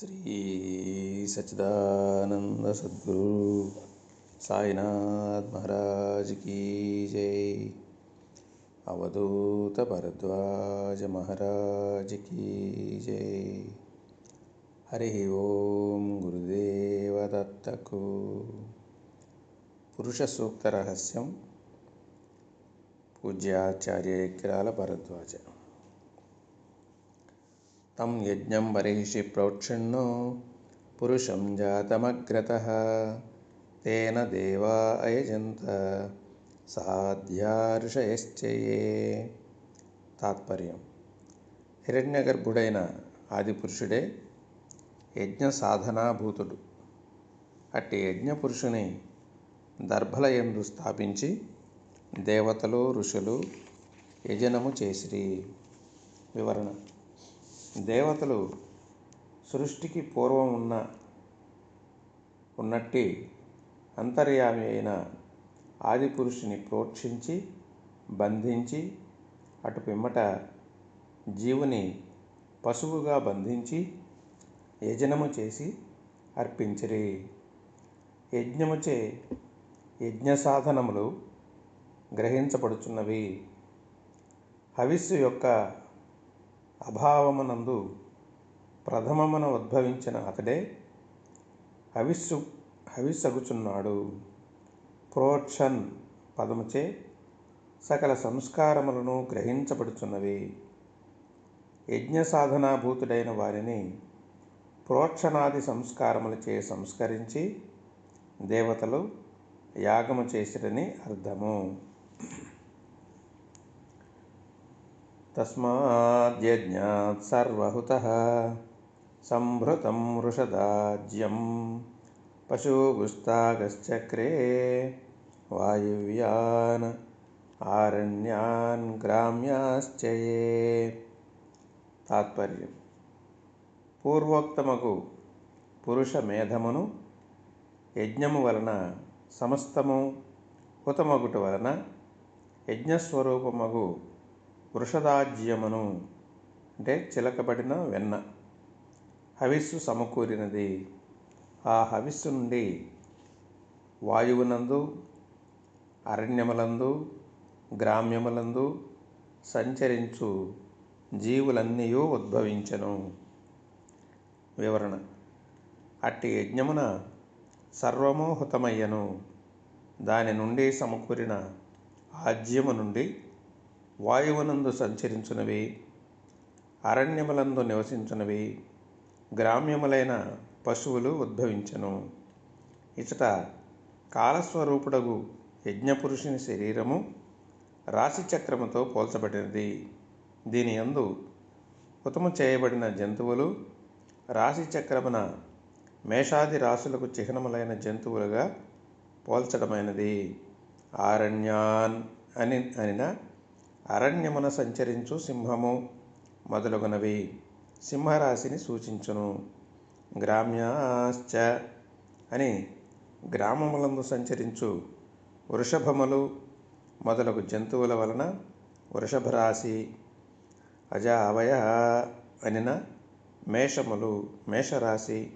శ్రీ సచ్చిదానంద సద్గురు సాయినాథ్ మహారాజ్ కీ జై. అవధూత భరద్వాజ మహారాజ్ కీ జై. హరి ఓం గురుదేవదత్తకు పురుష సూక్త రహస్యం పూజ్యాచార్య ఎక్కిరాల భరద్వాజ. తం యజ్ఞం బర్హిషి ప్రోక్షణ్ణో పురుషం జాతమగ్రత తేన దేవా అయజంత సాధ్యార్షయశ్చయే. తాత్పర్యం. హిరణ్యగర్భుడైన ఆదిపురుషుడే యజ్ఞ సాధనాభూతుడు అట్టి యజ్ఞపురుషుని దర్భలయందు స్థాపించి దేవతలు ఋషులు యజనము చేసిరి. వివరణ. దేవతలు సృష్టికి పూర్వం ఉన్న ఉన్నట్టి అంతర్యామి అయిన ఆదిపురుషుని ప్రోక్షించి బంధించి అటు పిమ్మట జీవుని పశువుగా బంధించి యజనము చేసి అర్పించిరి. యజ్ఞముచే యజ్ఞ సాధనములు గ్రహించబడుచున్నవి. హవిస్సు యొక్క అభావమునందు ప్రథమమున ఉద్భవించిన అతడే హవిస్సు హవిస్సగుచున్నాడు. ప్రోక్షన్ పదముచే సకల సంస్కారములను గ్రహించబడుచున్నవి. యజ్ఞ సాధనాభూతుడైన వారిని ప్రోక్షణాది సంస్కారములచే సంస్కరించి దేవతలు యాగము చేసిరని అర్థము. తస్మాద్యజ్ఞాత్ సర్వహుతః సంభృతం వృషదాజ్యం పశుగుస్తాగశ్చక్రే వాయువ్యాన్ ఆరణ్యాన్ గ్రామ్యాశ్చయే. తాత్పర్యం. పూర్వోక్తమగు పురుష మేధమును యజ్ఞము వలన సమస్తము హుతమగుట వలన యజ్ఞస్వరూపమగు వృషదాజ్యమును అంటే చిలకబడిన వెన్న హవిస్సు సమకూరినది. ఆ హవిస్సు నుండి వాయువునందు అరణ్యములందు గ్రామ్యములందు సంచరించు జీవులన్నీ ఉద్భవించను. వివరణ. అట్టి యజ్ఞమున సర్వము హుతమయ్యను దాని నుండి సమకూరిన ఆజ్యము నుండి వాయువునందు సంచరించునవి అరణ్యములందు నివసించునవి గ్రామ్యములైన పశువులు ఉద్భవించను. ఇచట కాలస్వరూపుడగు యజ్ఞపురుషుని శరీరము రాశిచక్రముతో పోల్చబడినది. దీని యందు హుతము చేయబడిన జంతువులు రాశిచక్రమున మేషాది రాశులకు చిహ్నములైన జంతువులుగా పోల్చడమైనది. ఆరణ్యాన్ అని అనిన అరణ్యమున సంచరించు సింహము మొదలగునవి. సింహరాశిని సూచించును. గ్రామ్యాశ్చ అని గ్రామములందు సంచరించు వృషభములు మొదలగు జంతువుల వలన వృషభరాశి అజావయ అనిన మేషములు మేషరాశి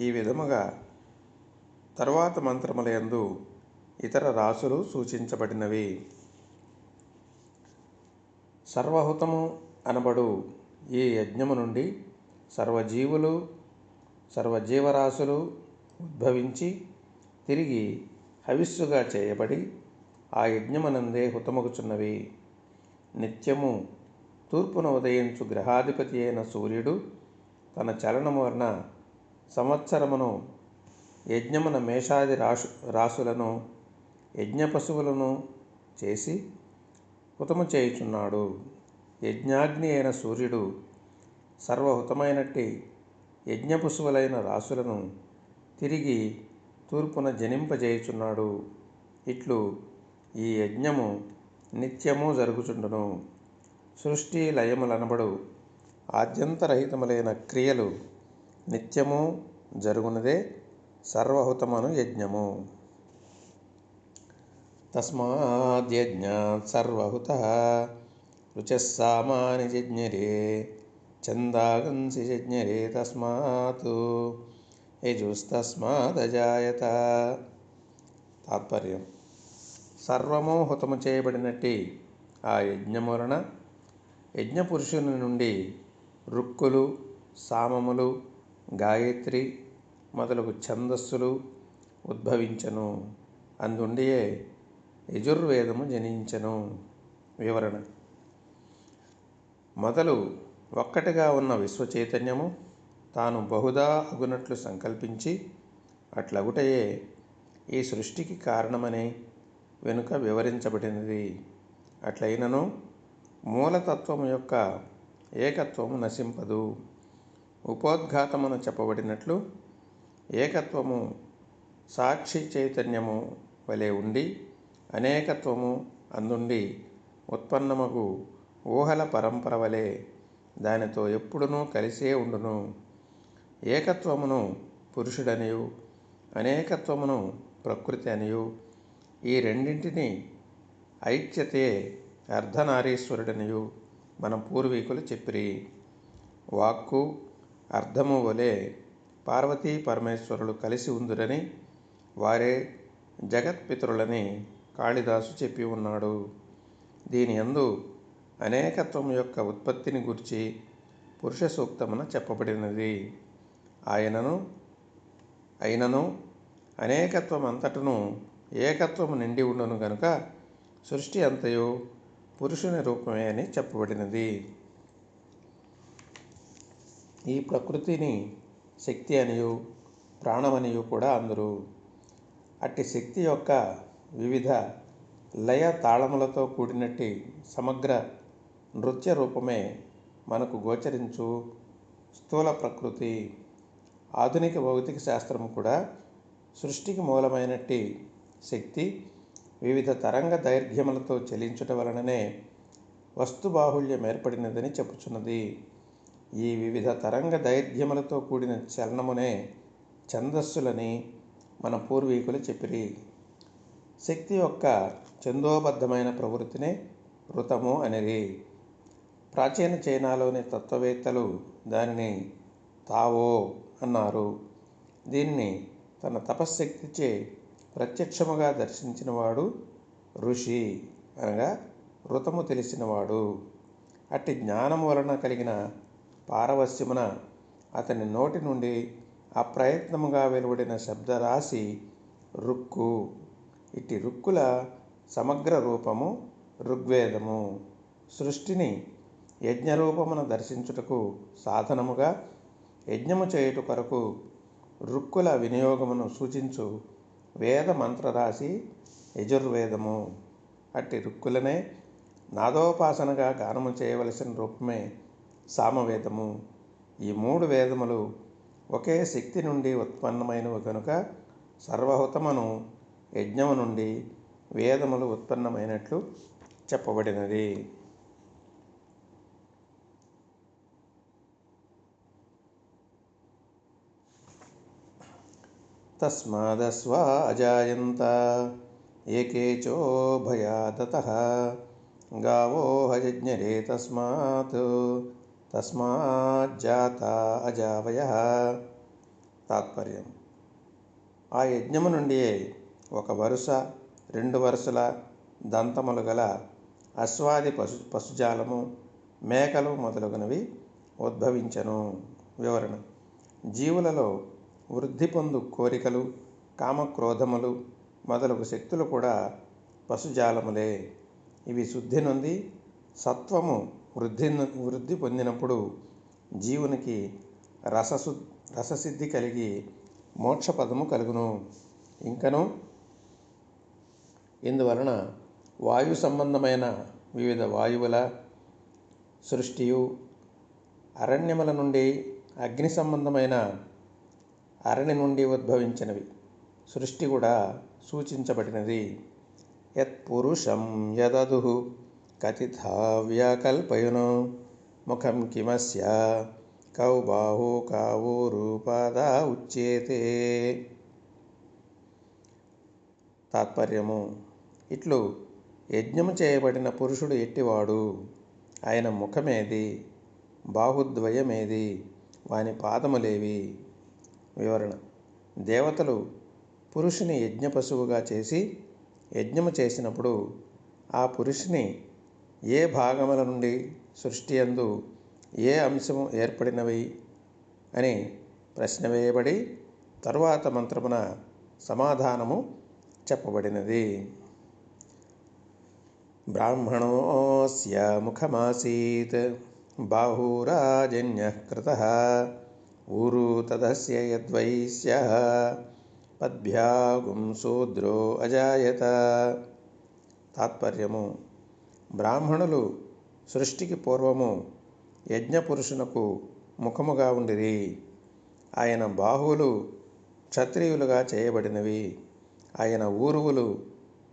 ఈ విధముగా తరువాత మంత్రములందు ఇతర రాసులు సూచించబడినవి. సర్వహుతము అనబడు ఈ యజ్ఞము నుండి సర్వజీవులు సర్వజీవరాశులు ఉద్భవించి తిరిగి హవిస్సుగా చేయబడి ఆ యజ్ఞమనందే హుతమగుచున్నవి. నిత్యము తూర్పున ఉదయించు గ్రహాధిపతి అయిన సూర్యుడు తన చలనము వలన సంవత్సరమును యజ్ఞమున మేషాది రాశు రాసులను యజ్ఞ పశువులను చేసి హుతము చేయుచున్నాడు. యజ్ఞాగ్ని అయిన సూర్యుడు సర్వహుతమైనట్టి యజ్ఞపశువులైన రాసులను తిరిగి తూర్పున జనింపజేయుచున్నాడు. ఇట్లు ఈ యజ్ఞము నిత్యము జరుగుచుండును. సృష్టి లయములనబడు ఆద్యంతరహితములైన క్రియలు నిత్యము జరుగునదే సర్వహుతమను యజ్ఞము. తస్మాద్యజ్ఞాత్ సర్వహుత రుచస్సామాని జజ్ఞరే ఛందాగంసి యజ్ఞరే తస్మాత్ యజుస్తస్మాదజాయత. తాత్పర్యం. సర్వము హుతము చేయబడినట్టి ఆ యజ్ఞము యజ్ఞపురుషుని నుండి రుక్కులు సామములు గాయత్రి మొదలగు ఛందస్సులు ఉద్భవించను. అందుండియే యజుర్వేదము జనించను. వివరణ. మొదలు ఒక్కటిగా ఉన్న విశ్వచైతన్యము తాను బహుదా అగునట్లు సంకల్పించి అట్లగుటయే ఈ సృష్టికి కారణమని వెనుక వివరించబడినది. అట్లయినను మూలతత్వము యొక్క ఏకత్వము నశింపదు. ఉపోద్ఘాతమున చెప్పబడినట్లు ఏకత్వము సాక్షి చైతన్యము వలె ఉండి అనేకత్వము అందుండి ఉత్పన్నమగు ఊహల పరంపర వలె దానితో ఎప్పుడునూ కలిసే ఉండును. ఏకత్వమును పురుషుడనియు అనేకత్వమును ప్రకృతి అనియు. ఈ రెండింటిని ఐక్యతే అర్ధనారీశ్వరుడనియు మన పూర్వీకులు చెప్పిరి. వాక్కు అర్థము వలె పార్వతీ పరమేశ్వరులు కలిసి ఉందురని వారే జగత్పితరులని కాళిదాసు చెప్పి ఉన్నాడు. దీని యందు అనేకత్వం యొక్క ఉత్పత్తిని గురించి పురుష సూక్తమున చెప్పబడినది. ఆయనను అయినను అనేకత్వం అంతటను ఏకత్వము నిండి ఉండను గనుక సృష్టి అంతయు పురుషుని రూపమే అని చెప్పబడినది. ఈ ప్రకృతిని శక్తి అనియు ప్రాణమనియు కూడా అందరూ. అట్టి శక్తి యొక్క వివిధ లయ తాళములతో కూడినట్టి సమగ్ర నృత్య రూపమే మనకు గోచరించు స్థూల ప్రకృతి. ఆధునిక భౌతిక శాస్త్రం కూడా సృష్టికి మూలమైనట్టి శక్తి వివిధ తరంగ దైర్ఘ్యములతో చెలించుట వలననే వస్తుబాహుళ్యం ఏర్పడినదని చెప్పుచున్నది. ఈ వివిధ తరంగ దైర్ఘ్యములతో కూడిన చలనమునే ఛందస్సులని మన పూర్వీకులు చెప్పిరి. శక్తి యొక్క చందోబద్ధమైన ప్రవృత్తినే ఋతము అనేది. ప్రాచీన చైనాలోని తత్వవేత్తలు దానిని తావో అన్నారు. దీన్ని తన తపశ్శక్తిచే ప్రత్యక్షముగా దర్శించినవాడు ఋషి అనగా ఋతము తెలిసినవాడు. అట్టి జ్ఞానం వలన కలిగిన పారవస్యమున అతని నోటి నుండి అప్రయత్నముగా వెలువడిన శబ్దరాశి రుక్కు. ఇట్టి రుక్కుల సమగ్ర రూపము ఋగ్వేదము. సృష్టిని యజ్ఞరూపమున దర్శించుటకు సాధనముగా యజ్ఞము చేయుట కొరకు రుక్కుల వినియోగమును సూచించు వేద మంత్రరాశి యజుర్వేదము. అట్టి రుక్కులనే నాదోపాసనగా గానము చేయవలసిన రూపమే సామవేదము. ఈ మూడు వేదములు ఒకే శక్తి నుండి ఉత్పన్నమైనవి కనుక సర్వహుతమును యజ్ఞము నుండి వేదములు ఉత్పన్నమైనట్లు చెప్పబడినది. తస్మాదస్వ అజాయంత ఏకేచోభయాదత గావో హయజ్ఞరే తస్మాత్ తస్మాజ్జాత అజావయ. తాత్పర్యం. ఆ యజ్ఞము నుండి ఒక వరుస రెండు వరుసల దంతములు గల అశ్వాది పశు పశుజాలము మేకలు మొదలగునవి ఉద్భవించను. వివరణ. జీవులలో వృద్ధి పొందు కోరికలు కామక్రోధములు మొదలగు శక్తులు కూడా పశుజాలములే. ఇవి శుద్ధి నొంది సత్వము వృద్ధి వృద్ధి పొందినప్పుడు జీవునికి రససు రససిద్ధి కలిగి మోక్షపదము కలుగును. ఇంకను ఇందువలన వాయు సంబంధమైన వివిధ వాయువుల సృష్టియు అరణ్యముల నుండి అగ్ని సంబంధమైన అరణి నుండి ఉద్భవించినవి. సృష్టి కూడా సూచించబడినది. యత్పురుషం యదదు కథితా వ్యాకల్పయును. ముఖం కిమస్య కౌ బాహు కావు రూపాదా ఉచ్యేతే. తాత్పర్యము ఇట్లు యజ్ఞము చేయబడిన పురుషుడు ఎట్టివాడు? ఆయన ముఖమేది? బాహుద్వయమేది? వాని పాదములేవి? వివరణ. దేవతలు పురుషుని యజ్ఞ పశువుగా చేసి యజ్ఞము చేసినప్పుడు ఆ పురుషుని ఏ భాగముల నుండి సృష్టి అందు ఏ అంశము ఏర్పడినవి? అని ప్రశ్న వేయబడి తరువాత మంత్రమున సమాధానము చెప్పబడినది. బ్రాహ్మణోస్య ముఖమాసీత్ బాహూరాజన్య కృత ఊరు తదస్య యద్వైశ్య పద్భ్యాగుం శూద్రో అజాయత తాత్పర్యము బ్రాహ్మణులు సృష్టికి పూర్వము యజ్ఞపురుషునకు ముఖముగా ఉండిరి. ఆయన బాహువులు క్షత్రియులుగా చేయబడినవి. ఆయన ఊరువులు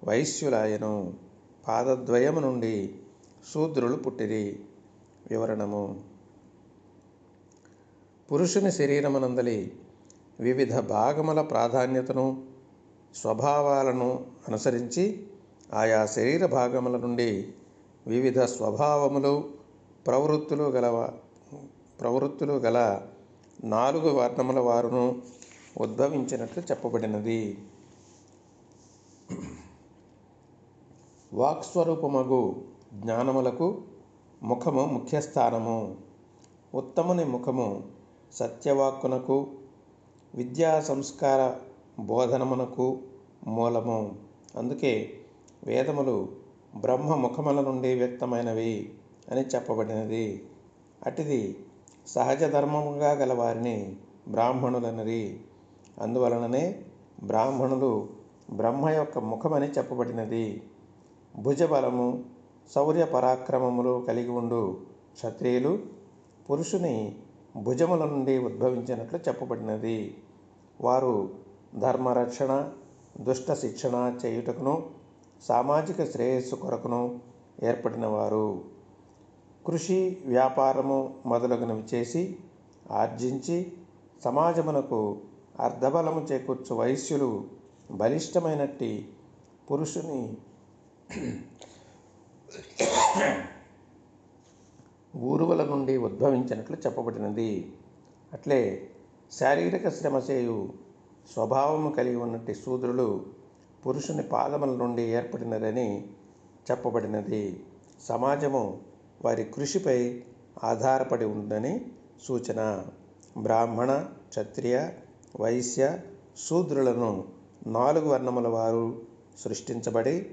వైశ్యులాయను. పాదద్వయము నుండి శూద్రులు పుట్టిరి. వివరణము. పురుషుని శరీరమునందలి వివిధ భాగముల ప్రాధాన్యతను స్వభావాలను అనుసరించి ఆయా శరీర భాగముల నుండి వివిధ స్వభావములు ప్రవృత్తులు గల ప్రవృత్తులు గల నాలుగు వర్ణముల వారును ఉద్భవించినట్లు చెప్పబడినది. వాక్స్వరూపమగు జ్ఞానములకు ముఖము ముఖ్యస్థానము. ఉత్తముని ముఖము సత్యవాక్కునకు విద్యా సంస్కార బోధనమునకు మూలము. అందుకే వేదములు బ్రహ్మ ముఖముల నుండి వ్యక్తమైనవి అని చెప్పబడినది. అటిది సహజ ధర్మముగా గల వారిని బ్రాహ్మణులనరి. అందువలననే బ్రాహ్మణులు బ్రహ్మ యొక్క ముఖమని చెప్పబడినది. భుజబలము శౌర్య పరాక్రమములు కలిగి ఉండు. క్షత్రియులు పురుషుని భుజముల నుండి ఉద్భవించినట్లు చెప్పబడినది. వారు ధర్మరక్షణ దుష్ట శిక్షణ చేయుటకును సామాజిక శ్రేయస్సు కొరకును ఏర్పడినవారు. కృషి వ్యాపారము మొదలగునవి చేసి ఆర్జించి సమాజమునకు అర్ధబలము చేకూర్చు వైశ్యులు బలిష్టమైనట్టి పురుషుని ఊరువల నుండి ఉద్భవించినట్లు చెప్పబడినది. అట్లే శారీరక శ్రమ చేయు స్వభావము కలిగి ఉన్నట్టి శూద్రులు పురుషుని పాదముల నుండి ఏర్పడినదని చెప్పబడినది. సమాజము వారి కృషిపై ఆధారపడి ఉందని సూచన. బ్రాహ్మణ క్షత్రియ వైశ్య శూద్రులను నాలుగు వర్ణముల వారు సృష్టించబడి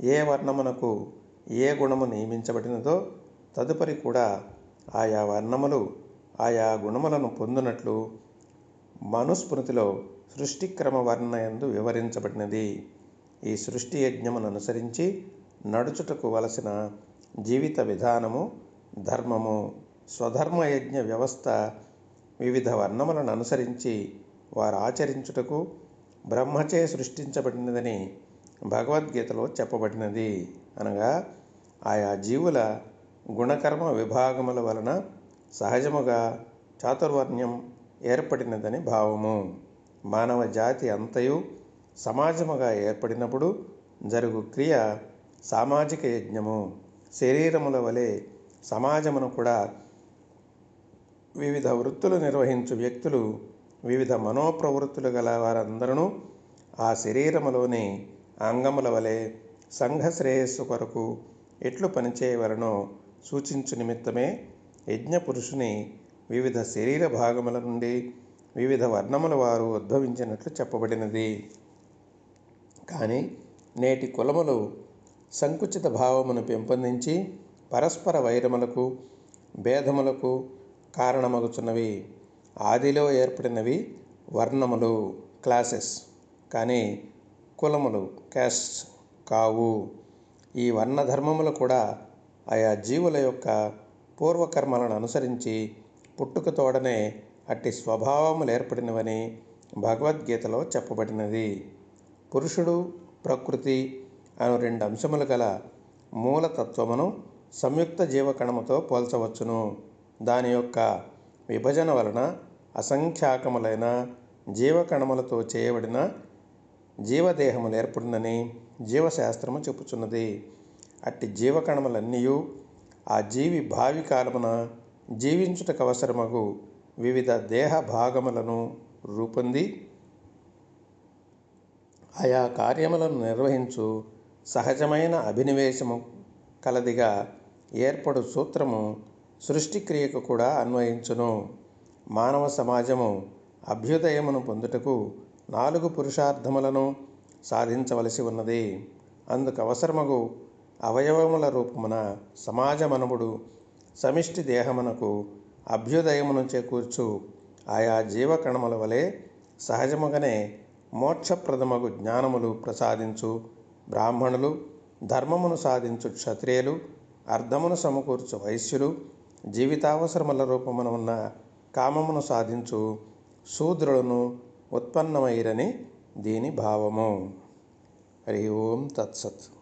ఏ వర్ణమునకు ఏ గుణము నియమించబడినదో తదుపరి కూడా ఆయా వర్ణములు ఆయా గుణములను పొందినట్లు మనుస్మృతిలో సృష్టిక్రమ వర్ణయందు వివరించబడినది. ఈ సృష్టి యజ్ఞమును అనుసరించి నడుచుటకు వలసిన జీవిత విధానము ధర్మము స్వధర్మ యజ్ఞ వ్యవస్థ వివిధ వర్ణములను అనుసరించి వారు ఆచరించుటకు బ్రహ్మచే సృష్టించబడినదని భగవద్గీతలో చెప్పబడినది. అనగా ఆయా జీవుల గుణకర్మ విభాగముల వలన సహజముగా చాతుర్వర్ణ్యం ఏర్పడినదని భావము. మానవ జాతి అంతయు సమాజముగా ఏర్పడినప్పుడు జరుగు క్రియ సామాజిక యజ్ఞము. శరీరముల వలె సమాజమును కూడా వివిధ వృత్తులు నిర్వహించు వ్యక్తులు వివిధ మనోప్రవృత్తులు గల వారందరూ ఆ శరీరములోని అంగముల వలె సంఘ శ్రేయస్సు కొరకు ఎట్లు పనిచేయవలనో సూచించు నిమిత్తమే యజ్ఞ పురుషుని వివిధ శరీర భాగముల నుండి వివిధ వర్ణముల వారు ఉద్భవించినట్లు చెప్పబడినది. కానీ నేటి కులములు సంకుచిత భావమును పెంపొందించి పరస్పర వైరములకు భేదములకు కారణమగుచున్నవి. ఆదిలో ఏర్పడినవి వర్ణములు క్లాసెస్. కానీ కులములు క్యాస్ట్ కావు ఈ వర్ణ ధర్మములు కూడా ఆయా జీవుల యొక్క పూర్వకర్మలను అనుసరించి పుట్టుకతోడనే అట్టి స్వభావములు ఏర్పడినవని భగవద్గీతలో చెప్పబడినది. పురుషుడు ప్రకృతి అను రెండు అంశములు గల మూలతత్వమును సంయుక్త జీవకణముతో పోల్చవచ్చును. దాని యొక్క విభజన వలన అసంఖ్యాకములైన జీవకణములతో చేయబడిన జీవదేహములు ఏర్పడినని జీవశాస్త్రము చెప్పుచున్నది. అట్టి జీవకణములన్నీ ఆ జీవి భావి కాలమున జీవించుటకు అవసరమగు వివిధ దేహ భాగములను రూపొంది ఆయా కార్యములను నిర్వహించు సహజమైన అభినివేశము కలదిగా ఏర్పడు సూత్రము సృష్టిక్రియకు కూడా అన్వయించును. మానవ సమాజము అభ్యుదయమును పొందుటకు నాలుగు పురుషార్థములను సాధించవలసి ఉన్నది. అందుకు అవసరమగు అవయవముల రూపమున సమాజమనముడు సమిష్టి దేహమునకు అభ్యుదయమును చేకూర్చు ఆయా జీవకణముల వలె సహజముగానే మోక్షప్రదమగు జ్ఞానములు ప్రసాదించు. బ్రాహ్మణులు ధర్మమును సాధించు క్షత్రియులు అర్థమును సమకూర్చు వైశ్యులు జీవితావసరముల రూపమున ఉన్న కామమును సాధించు శూద్రులను ఉత్పన్నమైరని దీని భావము. హరి ఓం తత్సత్.